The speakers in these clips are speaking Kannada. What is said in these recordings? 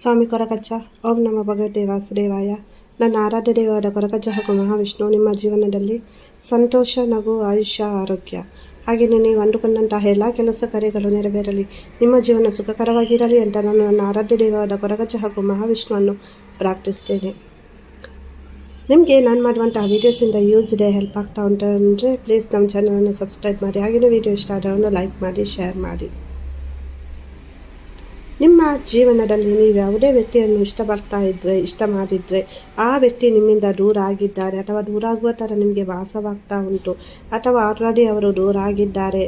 ಸ್ವಾಮಿ ಕೊರಗಜ್ಜ. ಓಂ ನಮ ಭಗವತೆ ವಾಸುದೇವಾಯ. ನನ್ನ ಆರಾಧ್ಯ ದೇವಾದ ಕೊರಗಜ್ಜ ಹಾಗೂ ಮಹಾವಿಷ್ಣು, ನಿಮ್ಮ ಜೀವನದಲ್ಲಿ ಸಂತೋಷ, ನಗು, ಆಯುಷ್ಯ, ಆರೋಗ್ಯ. ಹಾಗೆಯೇ ನೀವು ಅಂದುಕೊಂಡಂತಹ ಎಲ್ಲ ಕೆಲಸ ಕಾರ್ಯಗಳು ನೆರವೇರಲಿ. ನಿಮ್ಮ ಜೀವನ ಸುಖಕರವಾಗಿರಲಿ ಅಂತ ನಾನು ನನ್ನ ಆರಾಧ್ಯ ದೇವಾದ ಕೊರಗಜ್ಜ ಹಾಗೂ ಮಹಾವಿಷ್ಣುವನ್ನು ಪ್ರಾರ್ಥಿಸ್ತೇನೆ ನಿಮಗೆ ನಾನು ಮಾಡುವಂತಹ ವೀಡಿಯೋಸಿಂದ ಯೂಸ್ ಇದೆ ಹೆಲ್ಪ್ ಆಗ್ತಾ ಉಂಟು ಅಂದರೆ ಪ್ಲೀಸ್ ನಮ್ಮ ಚಾನಲನ್ನು ಸಬ್ಸ್ಕ್ರೈಬ್ ಮಾಡಿ. ಹಾಗೆಯೇ ವೀಡಿಯೋ ಇಷ್ಟ ಆದರೆ ಲೈಕ್ ಮಾಡಿ ಶೇರ್ ಮಾಡಿ. ನಿಮ್ಮ ಜೀವನದಲ್ಲಿ ನೀವು ಯಾವುದೇ ವ್ಯಕ್ತಿಯನ್ನು ಇಷ್ಟಪಡ್ತಾ ಇದ್ದರೆ ಇಷ್ಟ ಮಾಡಿದರೆ, ಆ ವ್ಯಕ್ತಿ ನಿಮ್ಮಿಂದ ದೂರ ಆಗಿದ್ದಾರೆ ಅಥವಾ ದೂರ ಆಗುವ ಥರ ನಿಮಗೆ ವಾಸವಾಗ್ತಾ ಉಂಟು ಅಥವಾ ಆಲ್ರೆಡಿ ಅವರು ದೂರ ಆಗಿದ್ದಾರೆ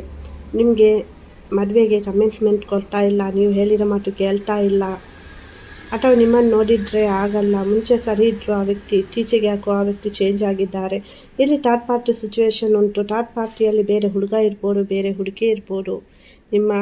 ನಿಮಗೆ ಮದುವೆಗೆ ಕಮಿಟ್ಮೆಂಟ್ ಕೊಡ್ತಾ ಇಲ್ಲ, ನೀವು ಹೇಳಿರೋ ಮಾತು ಕೇಳ್ತಾ ಇಲ್ಲ ಅಥವಾ ನಿಮ್ಮನ್ನು ನೋಡಿದರೆ ಆಗಲ್ಲ, ಮುಂಚೆ ಸರಿ ಇದ್ದರು ಆ ವ್ಯಕ್ತಿ, ಇತ್ತೀಚೆಗೆ ಯಾಕೋ ಆ ವ್ಯಕ್ತಿ ಚೇಂಜ್ ಆಗಿದ್ದಾರೆ, ಇಲ್ಲಿ ಥರ್ಡ್ ಪಾರ್ಟಿ ಸಿಚುವೇಶನ್ ಉಂಟು ಥರ್ಡ್ ಪಾರ್ಟಿಯಲ್ಲಿ ಬೇರೆ ಹುಡುಗ ಇರ್ಬೋದು, ಬೇರೆ ಹುಡುಗಿ ಇರ್ಬೋದು, ನಿಮ್ಮ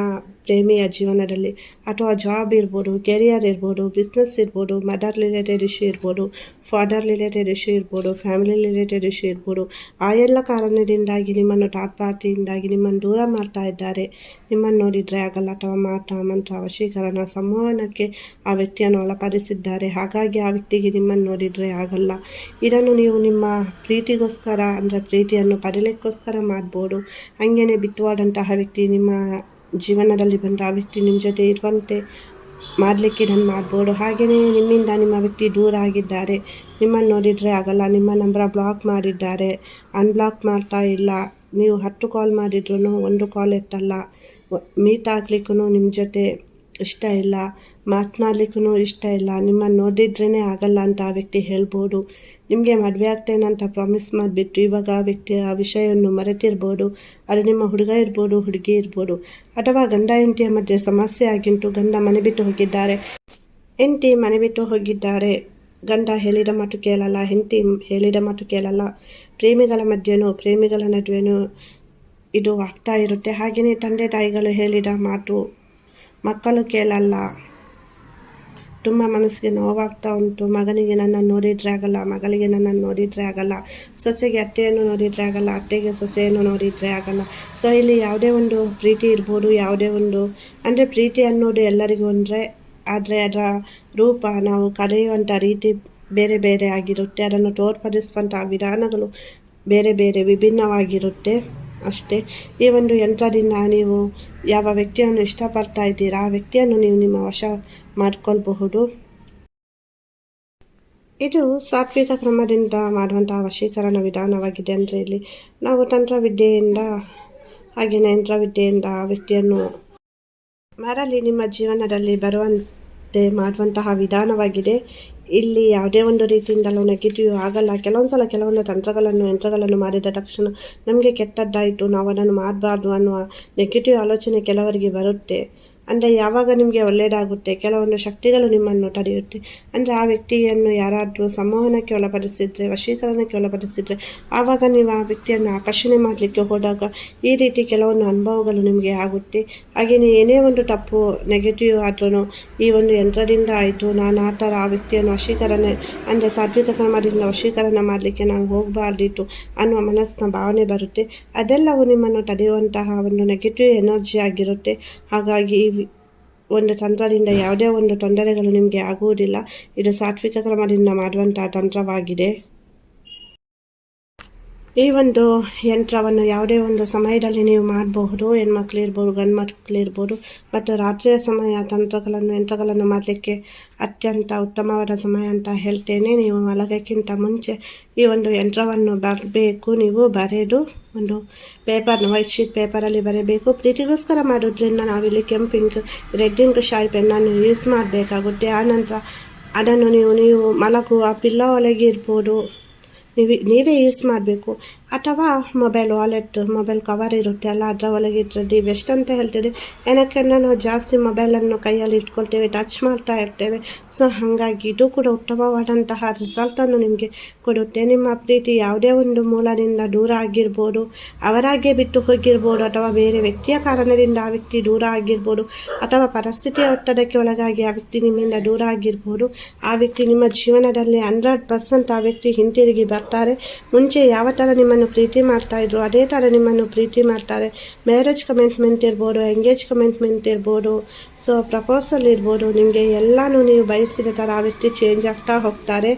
ಪ್ರೇಮಿಯ ಜೀವನದಲ್ಲಿ. ಅಥವಾ ಜಾಬ್ ಇರ್ಬೋದು ಕೆರಿಯರ್ ಇರ್ಬೋದು ಬಿಸ್ನೆಸ್ ಇರ್ಬೋದು ಮದರ್ ರಿಲೇಟೆಡ್ ಇಶ್ಯೂ ಇರ್ಬೋದು ಫಾದರ್ ರಿಲೇಟೆಡ್ ಇಶ್ಯೂ ಇರ್ಬೋದು ಫ್ಯಾಮಿಲಿ ರಿಲೇಟೆಡ್ ಇಶ್ಯೂ ಇರ್ಬೋದು. ಆ ಎಲ್ಲ ಕಾರಣದಿಂದಾಗಿ ನಿಮ್ಮನ್ನು ಟಾಟ್ ಪಾರ್ಟಿಯಿಂದಾಗಿ ನಿಮ್ಮನ್ನು ದೂರ ಮಾಡ್ತಾ ಇದ್ದಾರೆ. ನಿಮ್ಮನ್ನು ನೋಡಿದರೆ ಆಗಲ್ಲ ಅಥವಾ ಮಾಟ ಮಂತ್ರ ವಶೀಕರಣ ಸಂವಹನಕ್ಕೆ ಆ ವ್ಯಕ್ತಿಯನ್ನು ಒಳಪಡಿಸಿದ್ದಾರೆ. ಹಾಗಾಗಿ ಆ ವ್ಯಕ್ತಿಗೆ ನಿಮ್ಮನ್ನು ನೋಡಿದರೆ ಆಗಲ್ಲ. ಇದನ್ನು ನೀವು ನಿಮ್ಮ ಪ್ರೀತಿಗೋಸ್ಕರ ಅಂದರೆ ಪ್ರೀತಿಯನ್ನು ಪಡೀಲಿಕ್ಕೋಸ್ಕರ ಮಾಡ್ಬೋದು. ಹಾಗೇನೆ ಬಿತ್ತುವಾದಂತಹ ವ್ಯಕ್ತಿ ನಿಮ್ಮ ಜೀವನದಲ್ಲಿ ಬಂದ ಆ ವ್ಯಕ್ತಿ ನಿಮ್ಮ ಜೊತೆ ಇರುವಂತೆ ಮಾಡಲಿಕ್ಕೆ ನಾನು ಮಾಡ್ಬೋದು. ಹಾಗೆಯೇ ನಿಮ್ಮಿಂದ ನಿಮ್ಮ ವ್ಯಕ್ತಿ ದೂರ ಆಗಿದ್ದಾರೆ. ನಿಮ್ಮನ್ನು ನೋಡಿದರೆ ಆಗಲ್ಲ, ನಿಮ್ಮ ನಂಬರ ಬ್ಲಾಕ್ ಮಾಡಿದ್ದಾರೆ. ಅನ್ಬ್ಲಾಕ್ ಮಾಡ್ತಾ ಇಲ್ಲ. ನೀವು ಹತ್ತು ಕಾಲ್ ಮಾಡಿದ್ರು ಒಂದು ಕಾಲ್ ಎತ್ತಲ್ಲ. ಮೀಟ್ ಆಗ್ಲಿಕ್ಕೂ ನಿಮ್ಮ ಜೊತೆ ಇಷ್ಟ ಇಲ್ಲ. ಮಾತನಾಡ್ಲಿಕ್ಕೂ ಇಷ್ಟ ಇಲ್ಲ. ನಿಮ್ಮನ್ನು ನೋಡಿದ್ರೇ ಆಗಲ್ಲ ಅಂತ ಆ ವ್ಯಕ್ತಿ ಹೇಳ್ಬೋದು. ನಿಮಗೆ ಮದುವೆ ಆಗ್ತೇನೆ ಅಂತ ಪ್ರಾಮಿಸ್ ಮಾಡಿಬಿಟ್ಟು ಇವಾಗ ಆ ವ್ಯಕ್ತಿ ಆ ವಿಷಯವನ್ನು ಮರೆತಿರ್ಬೋದು ಅದು ನಿಮ್ಮ ಹುಡುಗ ಇರ್ಬೋದು, ಹುಡುಗಿ ಇರ್ಬೋದು. ಅಥವಾ ಗಂಡ ಹೆಂಡತಿಯ ಮಧ್ಯೆ ಸಮಸ್ಯೆ ಆಗಿಂಟು ಗಂಡ ಮನೆ ಬಿಟ್ಟು ಹೋಗಿದ್ದಾರೆ. ಹೆಂಡತಿ ಮನೆ ಬಿಟ್ಟು ಹೋಗಿದ್ದಾರೆ. ಗಂಡ ಹೇಳಿದ ಮಾತು ಕೇಳಲ್ಲ, ಹೆಂಡತಿ ಹೇಳಿದ ಮಾತು ಕೇಳಲ್ಲ. ಪ್ರೇಮಿಗಳ ಮಧ್ಯೆನೂ, ಪ್ರೇಮಿಗಳ ನಡುವೆನೂ ಇದು ಆಗ್ತಾ ಇರುತ್ತೆ. ಹಾಗೆಯೇ ತಂದೆ ತಾಯಿಗಳು ಹೇಳಿದ ಮಾತು ಮಕ್ಕಳು ಕೇಳಲ್ಲ. ತುಂಬ ಮನಸ್ಸಿಗೆ ನೋವಾಗ್ತಾ ಉಂಟು. ಮಗನಿಗೆ ನನ್ನನ್ನು ನೋಡಿದರೆ ಆಗಲ್ಲ, ಮಗಳಿಗೆ ನನ್ನನ್ನು ನೋಡಿದರೆ ಆಗಲ್ಲ, ಸೊಸೆಗೆ ಅತ್ತೆಯನ್ನು ನೋಡಿದರೆ ಆಗಲ್ಲ, ಅತ್ತೆಗೆ ಸೊಸೆಯನ್ನು ನೋಡಿದರೆ ಆಗಲ್ಲ. ಸೊ ಇಲ್ಲಿ ಯಾವುದೇ ಒಂದು ಪ್ರೀತಿ ಇರ್ಬೋದು, ಯಾವುದೇ ಒಂದು, ಅಂದರೆ ಪ್ರೀತಿ ಅನ್ನೋದು ಎಲ್ಲರಿಗೂ ಅಂದರೆ, ಆದರೆ ಅದರ ರೂಪ ನಾವು ಕರೆಯುವಂಥ ರೀತಿ ಬೇರೆ ಬೇರೆ ಆಗಿರುತ್ತೆ. ಅದನ್ನು ತೋರ್ಪಡಿಸುವಂಥ ವಿಧಾನಗಳು ಬೇರೆ ಬೇರೆ ವಿಭಿನ್ನವಾಗಿರುತ್ತೆ. ಅಷ್ಟೇ. ಈ ಒಂದು ಯಂತ್ರದಿಂದ ನೀವು ಯಾವ ವ್ಯಕ್ತಿಯನ್ನು ಇಷ್ಟಪಡ್ತಾ ಇದ್ದೀರಾ? ಆ ವ್ಯಕ್ತಿಯನ್ನು ನೀವು ನಿಮ್ಮ ವಶ ಮಾಡ್ಕೊಳ್ಬಹುದು. ಇದು ಸಾತ್ವಿಕ ಕ್ರಮದಿಂದ ಮಾಡುವಂತಹ ವಶೀಕರಣ ವಿಧಾನವಾಗಿದೆ ಅಂದರೆ ಇಲ್ಲಿ ನಾವು ತಂತ್ರವಿದ್ಯೆಯಿಂದ ಹಾಗೆಯೇ ಯಂತ್ರವಿದ್ಯೆಯಿಂದ ಆ ವ್ಯಕ್ತಿಯನ್ನು ಮರಳಿ ನಿಮ್ಮ ಜೀವನದಲ್ಲಿ ಬರುವಂತೆ ಮಾಡುವಂತಹ ವಿಧಾನವಾಗಿದೆ. ಇಲ್ಲಿ ಯಾವುದೇ ಒಂದು ರೀತಿಯಿಂದಲೂ ನೆಗೆಟಿವ್ ಆಗಲ್ಲ. ಕೆಲವೊಂದು ಸಲ ಕೆಲವೊಂದು ತಂತ್ರಗಳನ್ನು, ಯಂತ್ರಗಳನ್ನು ಮಾಡಿದ ತಕ್ಷಣ ನಮಗೆ ಕೆಟ್ಟದ್ದಾಯಿತು ನಾವು ಅದನ್ನು ಮಾಡಬಾರ್ದು ಅನ್ನುವ ನೆಗೆಟಿವ್ ಆಲೋಚನೆ ಕೆಲವರಿಗೆ ಬರುತ್ತೆ. ಅಂದರೆ ಯಾವಾಗ ನಿಮಗೆ ಒಳ್ಳೆಯದಾಗುತ್ತೆ ಕೆಲವೊಂದು ಶಕ್ತಿಗಳು ನಿಮ್ಮನ್ನು ತಡೆಯುತ್ತೆ. ಅಂದರೆ ಆ ವ್ಯಕ್ತಿಯನ್ನು ಯಾರಾದರೂ ಸಂವಹನಕ್ಕೆ ಒಳಪಡಿಸಿದರೆ, ವಶೀಕರಣಕ್ಕೆ ಒಳಪಡಿಸಿದರೆ, ಆವಾಗ ನೀವು ಆ ವ್ಯಕ್ತಿಯನ್ನು ಆಕರ್ಷಣೆ ಮಾಡಲಿಕ್ಕೆ ಹೋದಾಗ ಈ ರೀತಿ ಕೆಲವೊಂದು ಅನುಭವಗಳು ನಿಮಗೆ ಆಗುತ್ತೆ. ಹಾಗೆಯೇ ಏನೇ ಒಂದು ತಪ್ಪು, ನೆಗೆಟಿವ್ ಆದ್ರೂ ಈ ಒಂದು ಯಂತ್ರದಿಂದ ಆಯಿತು, ನಾನು ಆ ಥರ ಆ ವ್ಯಕ್ತಿಯನ್ನು ವಶೀಕರಣ ಅಂದರೆ ಸಾತ್ವಿಕ ಕ್ರಮದಿಂದ ವಶೀಕರಣ ಮಾಡಲಿಕ್ಕೆ ನಾನು ಹೋಗಬಾರ್ದಿತ್ತು ಅನ್ನುವ ಮನಸ್ಸಿನ ಭಾವನೆ ಬರುತ್ತೆ. ಅದೆಲ್ಲವೂ ನಿಮ್ಮನ್ನು ತಡೆಯುವಂತಹ ಒಂದು ನೆಗೆಟಿವ್ ಎನರ್ಜಿ ಆಗಿರುತ್ತೆ. ಹಾಗಾಗಿ ಈ ಒಂದು ತಂತ್ರದಿಂದ ಯಾವುದೇ ಒಂದು ತೊಂದರೆಗಳು ನಿಮಗೆ ಆಗುವುದಿಲ್ಲ. ಇದು ಸಾತ್ವಿಕ ಕ್ರಮದಿಂದ ಮಾಡುವಂತಹ ತಂತ್ರವಾಗಿದೆ. ಈ ಒಂದು ಯಂತ್ರವನ್ನು ಯಾವುದೇ ಒಂದು ಸಮಯದಲ್ಲಿ ನೀವು ಮಾಡಬಹುದು, ಹೆಣ್ಮಕ್ಳು ಇರ್ಬೋದು ಗಂಡು ಮಕ್ಕಳು ಇರ್ಬೋದು, ಮತ್ತು ರಾತ್ರಿಯ ಸಮಯ ತಂತ್ರಗಳನ್ನು, ಯಂತ್ರಗಳನ್ನು ಮಾಡಲಿಕ್ಕೆ ಅತ್ಯಂತ ಉತ್ತಮವಾದ ಸಮಯ ಅಂತ ಹೇಳ್ತೇನೆ. ನೀವು ಮಲಗಕ್ಕಿಂತ ಮುಂಚೆ ಈ ಒಂದು ಯಂತ್ರವನ್ನು ಬರಬೇಕು. ನೀವು ಬರೆದು ಒಂದು ಪೇಪರ್ನ ವೈಟ್ ಶೀಟ್ ಪೇಪರಲ್ಲಿ ಬರೀಬೇಕು. ಪ್ರೀತಿಗೋಸ್ಕರ ಮಾಡೋದ್ರಿಂದ ನಾವಿಲ್ಲಿ ಕೆಂಪು ಇಂಕ್, ರೆಡ್ ಇಂಕ್, ಶಾಯಿ ಪೆನ್ನನ್ನು ಯೂಸ್ ಮಾಡಬೇಕಾಗುತ್ತೆ. ಆನಂತರ ಅದನ್ನು ನೀವು ನೀವು ಮಲಗುವ ಪಿಲ್ಲೋ ಒಳಗೆ ಇರ್ಬೋದು. ನೀವು ನೀವೇ ಯೂಸ್ ಮಾಡಬೇಕು. ಅಥವಾ ಮೊಬೈಲ್ ವಾಲೆಟ್ ಮೊಬೈಲ್ ಕವರ್ ಇರುತ್ತೆ ಅಲ್ಲ ಅದರ ಒಳಗೆ ಇಟ್ಟರೆ ಬೆಸ್ಟ್ ಅಂತ ಹೇಳ್ತೀವಿ. ಏನಕ್ಕೆ ನಾವು ಜಾಸ್ತಿ ಮೊಬೈಲನ್ನು ಕೈಯಲ್ಲಿ ಇಟ್ಕೊಳ್ತೇವೆ ಟಚ್ ಮಾಡ್ತಾ ಇರ್ತೇವೆ. ಸೊ ಹಾಗಾಗಿ ಇದು ಕೂಡ ಉತ್ತಮವಾದಂತಹ ರಿಸಲ್ಟನ್ನು ನಿಮಗೆ ಕೊಡುತ್ತೆ. ನಿಮ್ಮ ಪ್ರೀತಿ ಯಾವುದೇ ಒಂದು ಮೂಲದಿಂದ ದೂರ ಆಗಿರ್ಬೋದು, ಅವರಾಗೆ ಬಿಟ್ಟು ಹೋಗಿರ್ಬೋದು, ಅಥವಾ ಬೇರೆ ವ್ಯಕ್ತಿಯ ಕಾರಣದಿಂದ ಆ ವ್ಯಕ್ತಿ ದೂರ ಆಗಿರ್ಬೋದು, ಅಥವಾ ಪರಿಸ್ಥಿತಿಯ ಒತ್ತಡಕ್ಕೆ ಒಳಗಾಗಿ ಆ ವ್ಯಕ್ತಿ ನಿಮ್ಮಿಂದ ದೂರ ಆಗಿರ್ಬೋದು, ಆ ವ್ಯಕ್ತಿ ನಿಮ್ಮ ಜೀವನದಲ್ಲಿ ಹಂಡ್ರೆಡ್ ಪರ್ಸೆಂಟ್ ಆ ವ್ಯಕ್ತಿ ಹಿಂತಿರುಗಿ ಬರ್ತಾರೆ. ಮುಂಚೆ ಯಾವ ಥರ ನಿಮ್ಮನ್ನು ನಿಮ್ಮನ್ನು ಪ್ರೀತಿ ಮಾಡ್ತಾಯಿದ್ರು ಅದೇ ಥರ ನಿಮ್ಮನ್ನು ಪ್ರೀತಿ ಮಾಡ್ತಾರೆ. ಮ್ಯಾರೇಜ್ ಕಮಿಟ್ಮೆಂಟ್ ಇರ್ಬೋದು ಎಂಗೇಜ್ ಕಮಿಟ್ಮೆಂಟ್ ಇರ್ಬೋದು ಸೊ ಪ್ರಪೋಸಲ್ ಇರ್ಬೋದು, ನಿಮಗೆ ಎಲ್ಲನೂ ನೀವು ಬಯಸಿದ ಥರ ಆ ವ್ಯಕ್ತಿ ಚೇಂಜ್ ಆಗ್ತಾ ಹೋಗ್ತಾರೆ.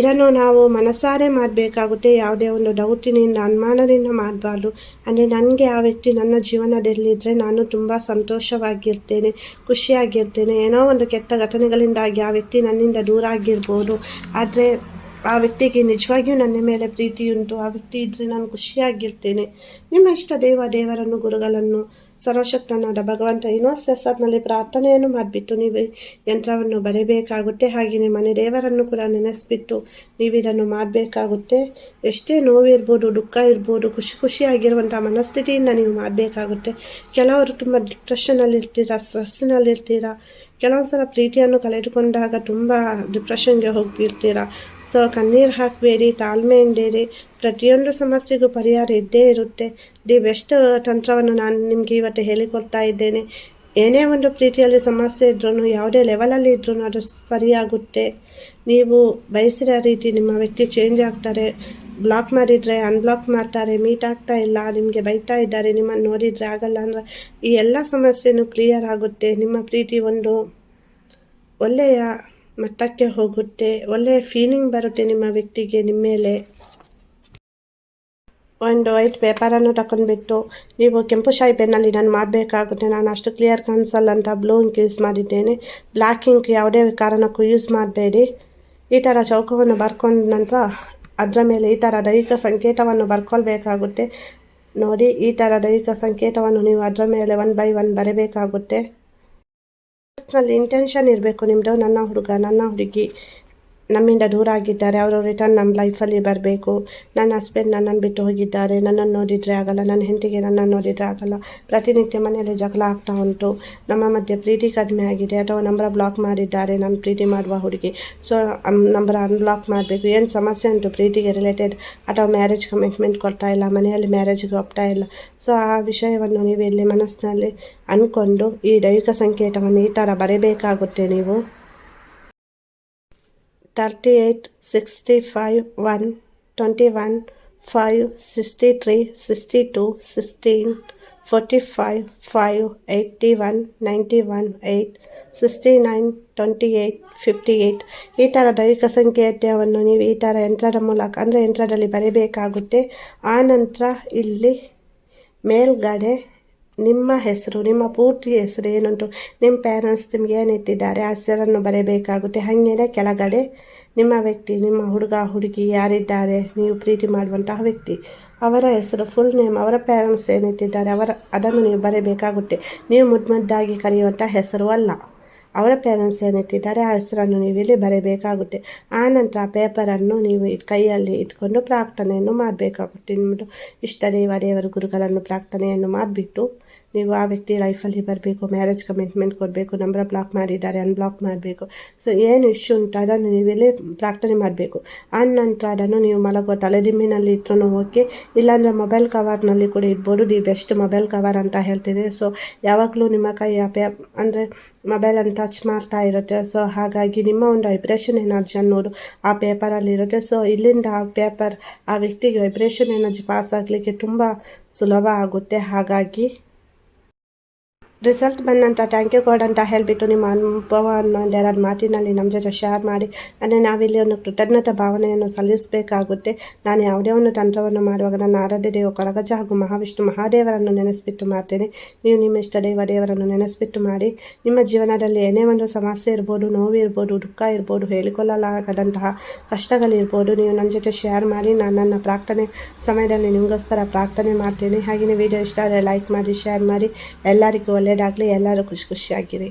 ಇದನ್ನು ನಾವು ಮನಸಾರೆ ಮಾಡಬೇಕಾಗುತ್ತೆ. ಯಾವುದೇ ಒಂದು ಡೌಟಿನಿಂದ ಅನುಮಾನದಿಂದ ಮಾಡಬಾರ್ದು. ಅಂದರೆ ನನಗೆ ಆ ವ್ಯಕ್ತಿ ನನ್ನ ಜೀವನದಲ್ಲಿದ್ದರೆ ನಾನು ತುಂಬ ಸಂತೋಷವಾಗಿರ್ತೇನೆ, ಖುಷಿಯಾಗಿರ್ತೇನೆ. ಏನೋ ಒಂದು ಕೆಟ್ಟ ಘಟನೆಗಳಿಂದಾಗಿ ಆ ವ್ಯಕ್ತಿ ನನ್ನಿಂದ ದೂರ ಆಗಿರ್ಬೋದು. ಆದರೆ ಆ ವ್ಯಕ್ತಿಗೆ ನಿಜವಾಗಿಯೂ ನನ್ನ ಮೇಲೆ ಪ್ರೀತಿ ಉಂಟು. ಆ ವ್ಯಕ್ತಿ ಇದ್ದರೆ ನಾನು ಖುಷಿಯಾಗಿರ್ತೇನೆ. ನಿಮ್ಮ ಇಷ್ಟ ದೇವ, ದೇವರನ್ನು, ಗುರುಗಳನ್ನು, ಸರ್ವಶಕ್ತನಾದ ಭಗವಂತ ಯೂನಿವರ್ಸ್ ಹೆಸರಿನಲ್ಲಿ ಪ್ರಾರ್ಥನೆಯನ್ನು ಮಾಡಿಬಿಟ್ಟು ನೀವು ಯಂತ್ರವನ್ನು ಬರೀಬೇಕಾಗುತ್ತೆ. ಹಾಗೆಯೇ ಮನೆ ದೇವರನ್ನು ಕೂಡ ನೆನೆಸ್ಬಿಟ್ಟು ನೀವು ಇದನ್ನು ಮಾಡಬೇಕಾಗುತ್ತೆ. ಎಷ್ಟೇ ನೋವಿರ್ಬೋದು, ದುಃಖ ಇರ್ಬೋದು, ಖುಷಿ ಖುಷಿಯಾಗಿರುವಂಥ ಮನಸ್ಥಿತಿಯಿಂದ ನೀವು ಮಾಡಬೇಕಾಗುತ್ತೆ. ಕೆಲವರು ತುಂಬ ಡಿಪ್ರೆಷನಲ್ಲಿರ್ತೀರ ಸ್ಟ್ರೆಸ್ಸಿನಲ್ಲಿರ್ತೀರ ಕೆಲವೊಂದು ಸಲ ಪ್ರೀತಿಯನ್ನು ಕಳೆದುಕೊಂಡಾಗ ತುಂಬ ಡಿಪ್ರೆಷನ್ಗೆ ಹೋಗಿರ್ತೀರ ಸೊ ಕಣ್ಣೀರು ಹಾಕಬೇಡಿ, ತಾಳ್ಮೆ ತಾಳ್ಮೆಯಿಂದಿರಿ ಪ್ರತಿಯೊಂದು ಸಮಸ್ಯೆಗೂ ಪರಿಹಾರ ಇದ್ದೇ ಇರುತ್ತೆ. ದಿ ಬೆಸ್ಟ್ ತಂತ್ರವನ್ನು ನಾನು ನಿಮಗೆ ಇವತ್ತು ಹೇಳಿಕೊಡ್ತಾ ಇದ್ದೇನೆ. ಏನೇ ಒಂದು ಪ್ರೀತಿಯಲ್ಲಿ ಸಮಸ್ಯೆ ಇದ್ರೂ ಯಾವುದೇ ಲೆವೆಲಲ್ಲಿ ಇದ್ರೂ ಅದು ಸರಿಯಾಗುತ್ತೆ. ನೀವು ಬಯಸಿದ ರೀತಿ ನಿಮ್ಮ ವ್ಯಕ್ತಿ ಚೇಂಜ್ ಆಗ್ತಾರೆ. ಬ್ಲಾಕ್ ಮಾಡಿದರೆ ಅನ್ಬ್ಲಾಕ್ ಮಾಡ್ತಾರೆ ಮೀಟ್ ಆಗ್ತಾ ಇಲ್ಲ, ನಿಮಗೆ ಬೈತಾ ಇದ್ದಾರೆ, ನಿಮ್ಮನ್ನು ನೋಡಿದರೆ ಆಗಲ್ಲ ಅಂದರೆ ಈ ಎಲ್ಲ ಸಮಸ್ಯೆನೂ ಕ್ಲಿಯರ್ ಆಗುತ್ತೆ. ನಿಮ್ಮ ಪ್ರೀತಿ ಒಂದು ಒಳ್ಳೆಯ ಮಟ್ಟಕ್ಕೆ ಹೋಗುತ್ತೆ. ಒಳ್ಳೆಯ ಫೀಲಿಂಗ್ ಬರುತ್ತೆ ನಿಮ್ಮ ವ್ಯಕ್ತಿಗೆ, ನಿಮ್ಮ ಮೇಲೆ. ಒಂದು ವೈಟ್ ಪೇಪರನ್ನು ತಗೊಂಡ್ಬಿಟ್ಟು ನೀವು ಕೆಂಪು ಶಾಯಿ ಪೆನ್ನಲ್ಲಿ ನಾನು ಮಾಡಬೇಕಾಗುತ್ತೆ. ನಾನು ಅಷ್ಟು ಕ್ಲಿಯರ್ ಕನ್ಸಲ್ ಅಂತ ಬ್ಲೂ ಇಂಕ್ ಯೂಸ್ ಮಾಡಿದ್ದೇನೆ. ಬ್ಲ್ಯಾಕ್ ಇಂಕ್ ಯಾವುದೇ ಕಾರಣಕ್ಕೂ ಯೂಸ್ ಮಾಡಬೇಡಿ. ಈ ಥರ ಚೌಕವನ್ನು ಬರ್ಕೊಂಡ ನಂತರ ಅದರ ಮೇಲೆ ಈ ಥರ ದೈಹಿಕ ಸಂಕೇತವನ್ನು ಬರ್ಕೊಳ್ಬೇಕಾಗುತ್ತೆ. ನೋಡಿ, ಈ ಥರ ದೈಹಿಕ ಸಂಕೇತವನ್ನು ನೀವು ಅದರ ಮೇಲೆ ಒನ್ ಬೈ ಒನ್ ಬರೀಬೇಕಾಗುತ್ತೆ. ನಲ್ಲಿ ಇಂಟೆನ್ಷನ್ ಇರಬೇಕು ನಿಮ್ಮದು ನನ್ನ ಹುಡುಗ, ನನ್ನ ಹುಡುಗಿ. ನಮ್ಮಿಂದ ದೂರ ಆಗಿದ್ದಾರೆ, ಅವರು ರಿಟರ್ನ್ ನಮ್ಮ ಲೈಫಲ್ಲಿ ಬರಬೇಕು. ನನ್ನ ಹಸ್ಬೆಂಡ್ ನನ್ನನ್ನು ಬಿಟ್ಟು ಹೋಗಿದ್ದಾರೆ, ನನ್ನನ್ನು ನೋಡಿದರೆ ಆಗಲ್ಲ, ನನ್ನ ಹೆಂಡತಿಗೆ ನನ್ನನ್ನು ನೋಡಿದರೆ ಆಗಲ್ಲ. ಪ್ರತಿನಿತ್ಯ ಮನೆಯಲ್ಲಿ ಜಗಳ ಆಗ್ತಾ ಉಂಟು. ನಮ್ಮ ಮಧ್ಯೆ ಪ್ರೀತಿ ಕಡಿಮೆ ಆಗಿದೆ, ಅಥವಾ ನಂಬರ ಬ್ಲಾಕ್ ಮಾಡಿದ್ದಾರೆ, ನಾನು ಪ್ರೀತಿ ಮಾಡುವ ಹುಡುಗಿ. ಸೊ ನಂಬರ ಅನ್ಬ್ಲಾಕ್ ಮಾಡಬೇಕು. ಏನು ಸಮಸ್ಯೆ ಉಂಟು ಪ್ರೀತಿಗೆ ರಿಲೇಟೆಡ್ ಅಥವಾ ಮ್ಯಾರೇಜ್ ಕಮಿಟ್ಮೆಂಟ್ ಕೊಡ್ತಾ ಇಲ್ಲ, ಮನೆಯಲ್ಲಿ ಮ್ಯಾರೇಜ್ಗೆ ಒಪ್ತಾ ಇಲ್ಲ. ಸೊ ಆ ವಿಷಯವನ್ನು ನೀವು ಇಲ್ಲಿ ಮನಸ್ಸಿನಲ್ಲಿ ಅಂದ್ಕೊಂಡು ಈ ದೈವಿಕ ಸಂಕೇತವನ್ನು ಈ ಥರ ಬರೀಬೇಕಾಗುತ್ತೆ ನೀವು. Thirty eight sixty five one twenty one five sixty three sixty two sixteen forty five five eighty one ninety one eight sixty nine twenty eight fifty eight ಈ ಥರ ದೈಹಿಕ ಸಂಖ್ಯೆ ಅಧ್ಯಯವನ್ನು ನೀವು ಈ ಥರ ಯಂತ್ರದ ಮೂಲಕ, ಅಂದರೆ ಯಂತ್ರದಲ್ಲಿ ಬರೀಬೇಕಾಗುತ್ತೆ. ಆ ನಂತರ ಇಲ್ಲಿ ಮೇಲ್ಗಡೆ ನಿಮ್ಮ ಹೆಸರು, ನಿಮ್ಮ ಪೂರ್ತಿ ಹೆಸರು ಏನುಂಟು? ನಿಮ್ಮ ಪೇರೆಂಟ್ಸ್ ನಿಮ್ಗೆ ಏನಿಟ್ಟಿದ್ದಾರೆ ಆ ಹೆಸರನ್ನು ಬರೆಯಬೇಕಾಗುತ್ತೆ ಹಾಗೇನೆ ಕೆಳಗಡೆ ನಿಮ್ಮ ವ್ಯಕ್ತಿ, ನಿಮ್ಮ ಹುಡುಗ, ಹುಡುಗಿ ಯಾರಿದ್ದಾರೆ? ನೀವು ಪ್ರೀತಿ ಮಾಡುವಂತಹ ವ್ಯಕ್ತಿ. ಅವರ ಹೆಸರು ಫುಲ್ ನೇಮ್ ಅವರ ಪೇರೆಂಟ್ಸ್ ಏನಿಟ್ಟಿದ್ದಾರೆ ಅವರ, ಅದನ್ನು ನೀವು ಬರೆಯಬೇಕಾಗುತ್ತೆ ನೀವು ಮುದ್ಮುದ್ದಾಗಿ ಕರೆಯುವಂಥ ಹೆಸರು ಅಲ್ಲ. ಅವರ ಪೇರೆಂಟ್ಸ್ ಏನಿಟ್ಟಿದ್ದಾರೆ ಆ ಹೆಸರನ್ನು ನೀವು ಇಲ್ಲಿ ಬರೆಯಬೇಕಾಗುತ್ತೆ ಆ ನಂತರ ಆ ಪೇಪರನ್ನು ನೀವು ಕೈಯಲ್ಲಿ ಇಟ್ಕೊಂಡು ಪ್ರಾರ್ಥನೆಯನ್ನು ಮಾಡಬೇಕಾಗುತ್ತೆ. ನಿಮ್ಮದು ಇಷ್ಟ ದೇವ ದೇವರ ಗುರುಗಳನ್ನು ಪ್ರಾರ್ಥನೆಯನ್ನು ಮಾಡಿಬಿಟ್ಟು ನೀವು ಆ ವ್ಯಕ್ತಿ ಲೈಫಲ್ಲಿ ಬರಬೇಕು ಮ್ಯಾರೇಜ್ ಕಮಿಟ್ಮೆಂಟ್ ಕೊಡಬೇಕು ನಂಬರ್ ಬ್ಲಾಕ್ ಮಾಡಿದ್ದಾರೆ ಅನ್ಬ್ಲಾಕ್ ಮಾಡಬೇಕು. ಸೊ ಏನು ಇಶ್ಯೂ ಉಂಟು ಅದನ್ನು ನೀವಿಲ್ಲಿ ಪ್ರಾರ್ಥನೆ ಮಾಡಬೇಕು. ಆ ನಂತರ ಅದನ್ನು ನೀವು ಮಲಗುವ ತಲೆದಿಮ್ಮಿನಲ್ಲಿ ಇಟ್ಟರೂ ಓಕೆ. ಇಲ್ಲಾಂದರೆ ಮೊಬೈಲ್ ಕವರ್ನಲ್ಲಿ ಕೂಡ ಇಡ್ಬೋದು. ದಿ ಬೆಸ್ಟ್ ಮೊಬೈಲ್ ಕವರ್ ಅಂತ ಹೇಳ್ತೀನಿ ಸೊ ಯಾವಾಗಲೂ ನಿಮ್ಮ ಕೈ ಪೇ ಅಂದರೆ ಮೊಬೈಲನ್ನು ಟಚ್ ಮಾಡ್ತಾ ಇರುತ್ತೆ. ಸೊ ಹಾಗಾಗಿ ನಿಮ್ಮ ಒಂದು ವೈಬ್ರೇಷನ್ ಎನರ್ಜಿ ಅನ್ನೋದು ಆ ಪೇಪರಲ್ಲಿ ಇರುತ್ತೆ. ಸೊ ಇಲ್ಲಿಂದ ಆ ಪೇಪರ್ ಆ ವ್ಯಕ್ತಿಗೆ ವೈಬ್ರೇಷನ್ ಎನರ್ಜಿ ಪಾಸ್ ಆಗಲಿಕ್ಕೆ ತುಂಬ ಸುಲಭ ಆಗುತ್ತೆ. ಹಾಗಾಗಿ ರಿಸಲ್ಟ್ ಬಂದಂಥ ಥ್ಯಾಂಕ್ ಯು ಗಾಡ್ ಅಂತ ಹೇಳಿಬಿಟ್ಟು ನಿಮ್ಮ ಅನುಭವವನ್ನು ಒಂದೆರಡು ಮಾತಿನಲ್ಲಿ ನಮ್ಮ ಜೊತೆ ಶೇರ್ ಮಾಡಿ. ಅಂದರೆ ನಾವಿಲ್ಲಿ ಒಂದು ಕೃತಜ್ಞತಾ ಭಾವನೆಯನ್ನು ಸಲ್ಲಿಸಬೇಕಾಗುತ್ತೆ. ನಾನು ಯಾವುದೇ ಒಂದು ತಂತ್ರವನ್ನು ಮಾಡುವಾಗ ನಾನು ಆರಾಧ್ಯ ದೇವ ಕೊರಗಜ ಹಾಗೂ ಮಹಾವಿಷ್ಣು ಮಹಾದೇವರನ್ನು ನೆನೆಸ್ಬಿಟ್ಟು ಮಾಡ್ತೇನೆ. ನೀವು ನಿಮ್ಮ ಇಷ್ಟ ದೇವ ದೇವರನ್ನು ನೆನೆಸ್ಬಿಟ್ಟು ಮಾಡಿ. ನಿಮ್ಮ ಜೀವನದಲ್ಲಿ ಏನೇ ಒಂದು ಸಮಸ್ಯೆ ಇರ್ಬೋದು, ನೋವು ಇರ್ಬೋದು, ದುಃಖ ಇರ್ಬೋದು, ಹೇಳಿಕೊಳ್ಳಲಾಗದಂತಹ ಕಷ್ಟಗಳಿರ್ಬೋದು, ನೀವು ನನ್ನ ಜೊತೆ ಶೇರ್ ಮಾಡಿ. ನಾನು ನನ್ನ ಪ್ರಾರ್ಥನೆ ಸಮಯದಲ್ಲಿ ನಿಮಗೋಸ್ಕರ ಪ್ರಾರ್ಥನೆ ಮಾಡ್ತೇನೆ. ಹಾಗೆಯೇ ವಿಡಿಯೋ ಇಷ್ಟ ಆದರೆ ಲೈಕ್ ಮಾಡಿ ಶೇರ್ ಮಾಡಿ. ಎಲ್ಲರಿಗೂ ಒಳ್ಳೆಯದಾಗಲಿ ಎಲ್ಲರೂ ಖುಷಿ ಖುಷಿಯಾಗಿರಿ.